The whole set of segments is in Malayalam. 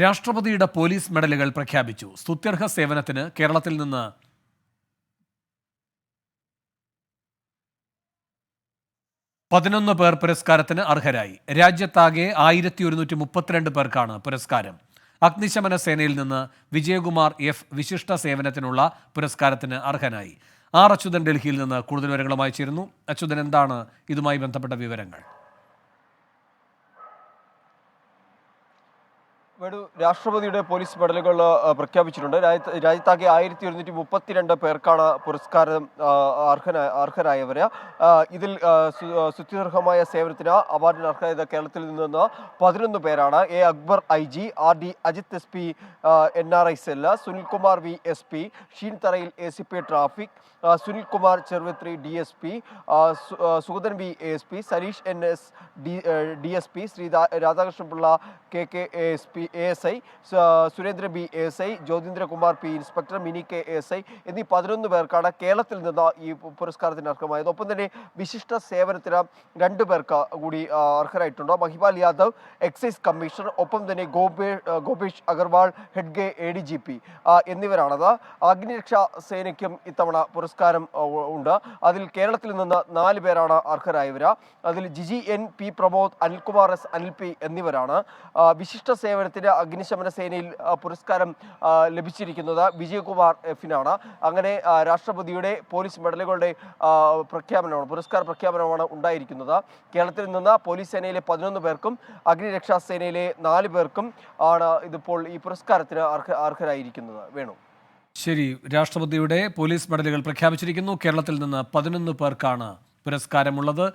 രാഷ്ട്രപതിയുടെ പോലീസ് മെഡലുകൾ പ്രഖ്യാപിച്ചു. സ്തുത്യർഹ സേവനത്തിന് കേരളത്തിൽ നിന്ന് പതിനൊന്ന് പേർ പുരസ്കാരത്തിന് അർഹരായി. രാജ്യത്താകെ ആയിരത്തി ഒരുന്നൂറ്റി മുപ്പത്തിരണ്ട് പേർക്കാണ് പുരസ്കാരം. അഗ്നിശമന സേനയിൽ നിന്ന് വിജയകുമാർ എഫ് വിശിഷ്ട സേവനത്തിനുള്ള പുരസ്കാരത്തിന് അർഹനായി. ആർ അച്യുതൻ ഡൽഹിയിൽ നിന്ന് കൂടുതൽ വിവരങ്ങളുമായി ചേരുന്നു. അച്യുതൻ എന്താണ് ഇതുമായി ബന്ധപ്പെട്ട വിവരങ്ങൾ? രാഷ്ട്രപതിയുടെ പോലീസ് മെഡലുകൾ പ്രഖ്യാപിച്ചിട്ടുണ്ട്. രാജ്യത്ത് രാജ്യത്താകെ ആയിരത്തി ഒരുന്നൂറ്റി മുപ്പത്തിരണ്ട് പേർക്കാണ് പുരസ്കാരം അർഹന അർഹരായവര്. ഇതിൽ സുത്യർഹമായ സേവനത്തിന് അവാർഡിന് അർഹരായത് കേരളത്തിൽ നിന്ന് പതിനൊന്ന് പേരാണ്. A. Akbar I G R. D. Ajith S P N R I cell Sunilkumar V S P Sheen Tharayil A C P traffic Sunilkumar Cheruvathri D S P Sugathan V S P Sareesh N S D D S P Shri Radhakrishnapillai K K S P A S I Surendra B A S I Jyothindrakumar P inspector Mini K S I എന്നീ പതിനൊന്ന് പേർക്കാണ് കേരളത്തിൽ നിന്ന് ഈ പുരസ്കാരത്തിന് അർഹമായത്. ഒപ്പം തന്നെ വിശിഷ്ട സേവനത്തിന് രണ്ടു പേർക്ക് കൂടി അർഹരായിട്ടുണ്ട്. മഹിപാൽ യാദവ് എക്സൈസ് കമ്മീഷണർ ഒപ്പം തന്നെ ഗോപേ ഗോപേഷ് അഗർവാൾ ഹെഡ്ഗെ എ ഡി ജി പി എന്നിവരാണത്. അഗ്നിരക്ഷാ സേനയ്ക്കും ഇത്തവണ പുരസ്കാരം ഉണ്ട്. അതിൽ കേരളത്തിൽ നിന്ന് നാല് പേരാണ് അർഹരായവർ അതിൽ Jiji N P Pramod Anilkumar S Anil P എന്നിവരാണ്. വിശിഷ്ട സേവനത്തിന് അഗ്നിശമന സേനയിൽ പുരസ്കാരം ലഭിച്ചിരിക്കുന്നത് വിജയകുമാർ എഫിനാണ്. അങ്ങനെ രാഷ്ട്രപതിയുടെ പോലീസ് മെഡലുകളുടെ പ്രഖ്യാപനമാണ് പുരസ്കാര പ്രഖ്യാപനമാണ് ഉണ്ടായിരിക്കുന്നത്. കേരളത്തിൽ നിന്ന് പോലീസ് സേനയിലെ പതിനൊന്ന് പേർക്കും അഗ്നിരക്ഷാ സേനയിലെ നാല് പേർക്കും ആണ് ഇതിപ്പോൾ ഈ പുരസ്കാരത്തിന് അർഹ അർഹരായിരിക്കുന്നത്. വേണു. ശരി രാഷ്ട്രപതിയുടെ പോലീസ് മെഡലുകൾ പ്രഖ്യാപിച്ചിരിക്കുന്നു. കേരളത്തിൽ നിന്ന് പതിനൊന്ന് പേർക്കാണ് പുരസ്കാരമുള്ളത്.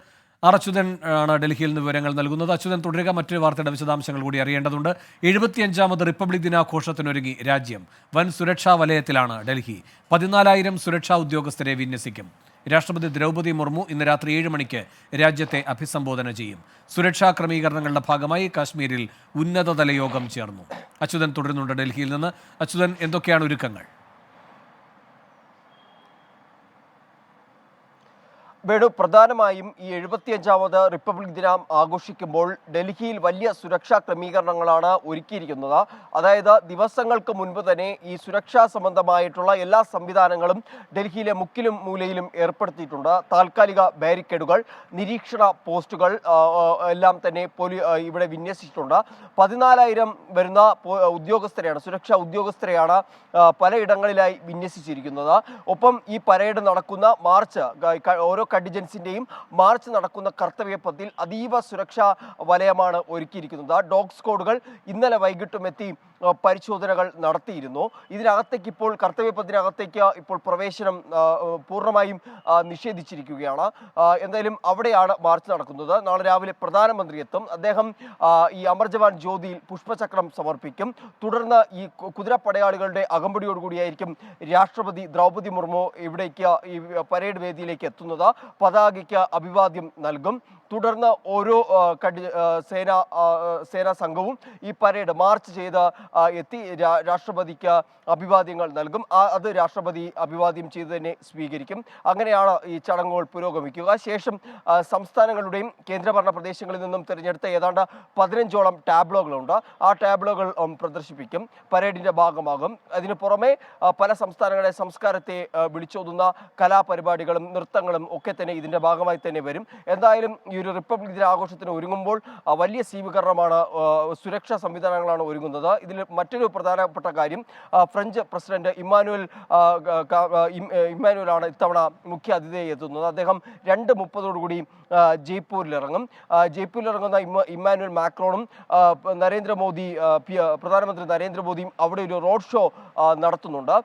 ആർ അച്യുതൻ ആണ് ഡൽഹിയിൽ നിന്ന് വിവരങ്ങൾ നൽകുന്നത്. അച്യുതൻ തുടരുക. മറ്റൊരു വാർത്തയുടെ വിശദാംശങ്ങൾ കൂടി അറിയേണ്ടതുണ്ട്. എഴുപത്തിയഞ്ചാമത് റിപ്പബ്ലിക് ദിനാഘോഷത്തിനൊരുങ്ങി രാജ്യം. വൻ സുരക്ഷാ വലയത്തിലാണ് ഡൽഹി. പതിനാലായിരം സുരക്ഷാ ഉദ്യോഗസ്ഥരെ വിന്യസിക്കും. രാഷ്ട്രപതി ദ്രൗപദി മുർമു ഇന്ന് രാത്രി ഏഴ് മണിക്ക് രാജ്യത്തെ അഭിസംബോധന ചെയ്യും. സുരക്ഷാ ക്രമീകരണങ്ങളുടെ ഭാഗമായി കാശ്മീരിൽ ഉന്നതതല യോഗം ചേർന്നു. അച്യുതൻ തുടരുന്നുണ്ട് ഡൽഹിയിൽ നിന്ന്. അച്യുതൻ എന്തൊക്കെയാണ് ഒരുക്കങ്ങൾ? വേണു പ്രധാനമായും ഈ എഴുപത്തിയഞ്ചാമത് റിപ്പബ്ലിക് ദിനം ആഘോഷിക്കുമ്പോൾ ഡൽഹിയിൽ വലിയ സുരക്ഷാ ക്രമീകരണങ്ങളാണ് ഒരുക്കിയിരിക്കുന്നത്. അതായത് ദിവസങ്ങൾക്ക് മുൻപ് തന്നെ ഈ സുരക്ഷാ സംബന്ധമായിട്ടുള്ള എല്ലാ സംവിധാനങ്ങളും ഡൽഹിയിലെ മുക്കിലും മൂലയിലും ഏർപ്പെടുത്തിയിട്ടുണ്ട്. താൽക്കാലിക ബാരിക്കേഡുകൾ നിരീക്ഷണ പോസ്റ്റുകൾ എല്ലാം തന്നെ പോലീ ഇവിടെ വിന്യസിച്ചിട്ടുണ്ട്. പതിനാലായിരം വരുന്ന ഉദ്യോഗസ്ഥരെയാണ് സുരക്ഷാ ഉദ്യോഗസ്ഥരെയാണ് പലയിടങ്ങളിലായി വിന്യസിച്ചിരിക്കുന്നത്. ഒപ്പം ഈ പരേഡ് നടക്കുന്ന മാർച്ച് ഓരോ കണ്ടിജൻസിന്റെയും മാർച്ച് നടക്കുന്ന കർത്തവ്യപഥത്തിൽ അതീവ സുരക്ഷാ വലയമാണ് ഒരുക്കിയിരിക്കുന്നത്. ആ ഡോഗ് സ്ക്വാഡുകൾ ഇന്നലെ വൈകിട്ടും എത്തി പരിശോധനകൾ നടത്തിയിരുന്നു. ഇതിനകത്തേക്ക് ഇപ്പോൾ കർത്തവ്യപഥത്തിനകത്തേക്ക് ഇപ്പോൾ പ്രവേശനം പൂർണമായും നിഷേധിച്ചിരിക്കുകയാണ്. എന്തായാലും അവിടെയാണ് മാർച്ച് നടക്കുന്നത്. നാളെ രാവിലെ പ്രധാനമന്ത്രി എത്തും. അദ്ദേഹം ഈ അമർജവാൻ ജ്യോതിയിൽ പുഷ്പചക്രം സമർപ്പിക്കും. തുടർന്ന് ഈ കുതിരപ്പടയാളികളുടെ അകമ്പടിയോടുകൂടിയായിരിക്കും രാഷ്ട്രപതി ദ്രൗപദി മുർമു ഇവിടേക്ക് ഈ പരേഡ് വേദിയിലേക്ക് എത്തുന്നത്. പതാകയ്ക്ക് അഭിവാദ്യം നൽകും. തുടർന്ന് ഓരോ കടി സേന സേനാ സംഘവും ഈ പരേഡ് മാർച്ച് ചെയ്ത് എത്തി. രാഷ്ട്രപതിക്ക് അഭിവാദ്യങ്ങൾ നൽകും. അത് രാഷ്ട്രപതി അഭിവാദ്യം ചെയ്ത് തന്നെ സ്വീകരിക്കും. അങ്ങനെയാണ് ഈ ചടങ്ങുകൾ പുരോഗമിക്കുക. ശേഷം സംസ്ഥാനങ്ങളുടെയും കേന്ദ്രഭരണ പ്രദേശങ്ങളിൽ നിന്നും തിരഞ്ഞെടുത്ത ഏതാണ്ട് പതിനഞ്ചോളം ടാബ്ലോകളുണ്ട്. ആ ടാബ്ലോകൾ പ്രദർശിപ്പിക്കും. പരേഡിന്റെ ഭാഗമാകും. അതിനു പുറമെ പല സംസ്ഥാനങ്ങളെ സംസ്കാരത്തെ വിളിച്ചോതുന്ന കലാപരിപാടികളും നൃത്തങ്ങളും ഒക്കെ തന്നെ ഇതിന്റെ ഭാഗമായി തന്നെ വരും. എന്തായാലും ഈ ഒരു റിപ്പബ്ലിക് ദിന ആഘോഷത്തിന് ഒരുങ്ങുമ്പോൾ വലിയ സ്വീകരണമാണ് സുരക്ഷാ സംവിധാനങ്ങളാണ് ഒരുങ്ങുന്നത്. ഇതിൽ മറ്റൊരു പ്രധാനപ്പെട്ട കാര്യം ഫ്രഞ്ച് പ്രസിഡന്റ് ഇമ്മാനുവൽ ഇമ്മാനുവലാണ് ഇത്തവണ മുഖ്യ അതിഥിയായി എത്തുന്നത്. അദ്ദേഹം രണ്ട് മുപ്പതോടുകൂടി ജയ്പൂരിലിറങ്ങും. ഇറങ്ങുന്ന ഇമ്മാനുവൽ മാക്രോണും നരേന്ദ്രമോദി പ്രധാനമന്ത്രി നരേന്ദ്രമോദിയും അവിടെ ഒരു റോഡ് ഷോ നടത്തുന്നുണ്ട്.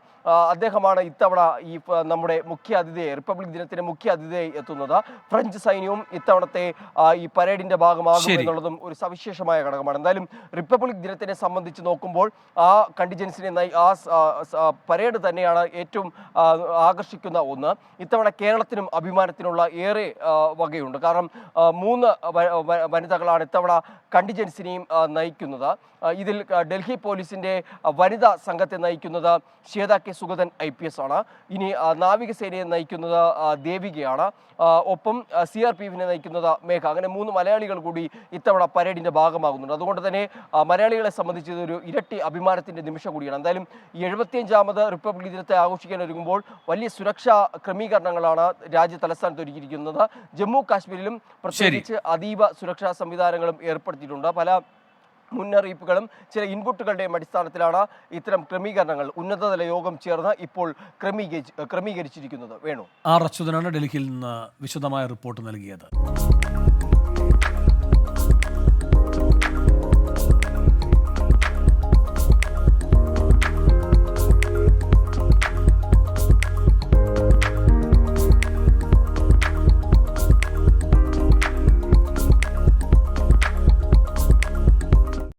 അദ്ദേഹമാണ് ഇത്തവണ ഈ നമ്മുടെ മുഖ്യ അതിഥിയായി റിപ്പബ്ലിക് ദിനത്തിന്റെ മുഖ്യ അതിഥിയായി എത്തുന്നത്. ഫ്രഞ്ച് സൈന്യവും ഇത്തവണത്തെ ആ, ഈ പരേഡിന്റെ ഭാഗമാകും എന്നുള്ളതും ഒരു സവിശേഷമായ ഘടകമാണ്. എന്തായാലും റിപ്പബ്ലിക് ദിനത്തിനെ സംബന്ധിച്ച് നോക്കുമ്പോൾ ആ കണ്ടിജൻസിനെ ആ പരേഡ് തന്നെയാണ് ഏറ്റവും ആകർഷിക്കുന്ന ഒന്ന്. ഇത്തവണ കേരളത്തിനും അഭിമാനത്തിനുള്ള ഏറെ വകയുണ്ട്. കാരണം മൂന്ന് വനിതകളാണ് ഇത്തവണ കണ്ടിജൻസിനെയും നയിക്കുന്നത്. ഇതിൽ ഡൽഹി പോലീസിന്റെ വനിതാ സംഘത്തെ നയിക്കുന്നത് Shweta K. Sugathan I P S ആണ്. ഇനി നാവികസേനയെ നയിക്കുന്നത് ദേവികയാണ്. ഒപ്പം സി ആർ പി എഫിനെ നയിക്കുന്നത് മേഘ. അങ്ങനെ മൂന്ന് മലയാളികൾ കൂടി ഇത്തവണ പരേഡിന്റെ ഭാഗമാകുന്നുണ്ട്. അതുകൊണ്ട് തന്നെ മലയാളികളെ സംബന്ധിച്ച് ഇതൊരു ഇരട്ടി അഭിമാനത്തിന്റെ നിമിഷം കൂടിയാണ്. എന്തായാലും എഴുപത്തിയഞ്ചാമത് റിപ്പബ്ലിക് ദിനത്തെ ആഘോഷിക്കാൻ ഒരുങ്ങുമ്പോൾ വലിയ സുരക്ഷാ ക്രമീകരണങ്ങളാണ് രാജ്യ തലസ്ഥാനത്ത് ഒരുക്കിയിരിക്കുന്നത് ജമ്മു കാശ്മീരിലും പ്രത്യേകിച്ച് അതീവ സുരക്ഷാ സംവിധാനങ്ങളും ഏർപ്പെടുത്തിയിട്ടുണ്ട്. പല മുന്നറിയിപ്പുകളും ചില ഇൻപുട്ടുകളുടെയും അടിസ്ഥാനത്തിലാണ് ഇത്തരം ക്രമീകരണങ്ങൾ ഉന്നതതല യോഗം ചേർന്ന് ഇപ്പോൾ ക്രമീകരിച്ച് ക്രമീകരിച്ചിരിക്കുന്നത്. വേണു. ആർ അച്യുതനാണ് ഡൽഹിയിൽ നിന്ന് വിശദമായ റിപ്പോർട്ട് നൽകിയത്.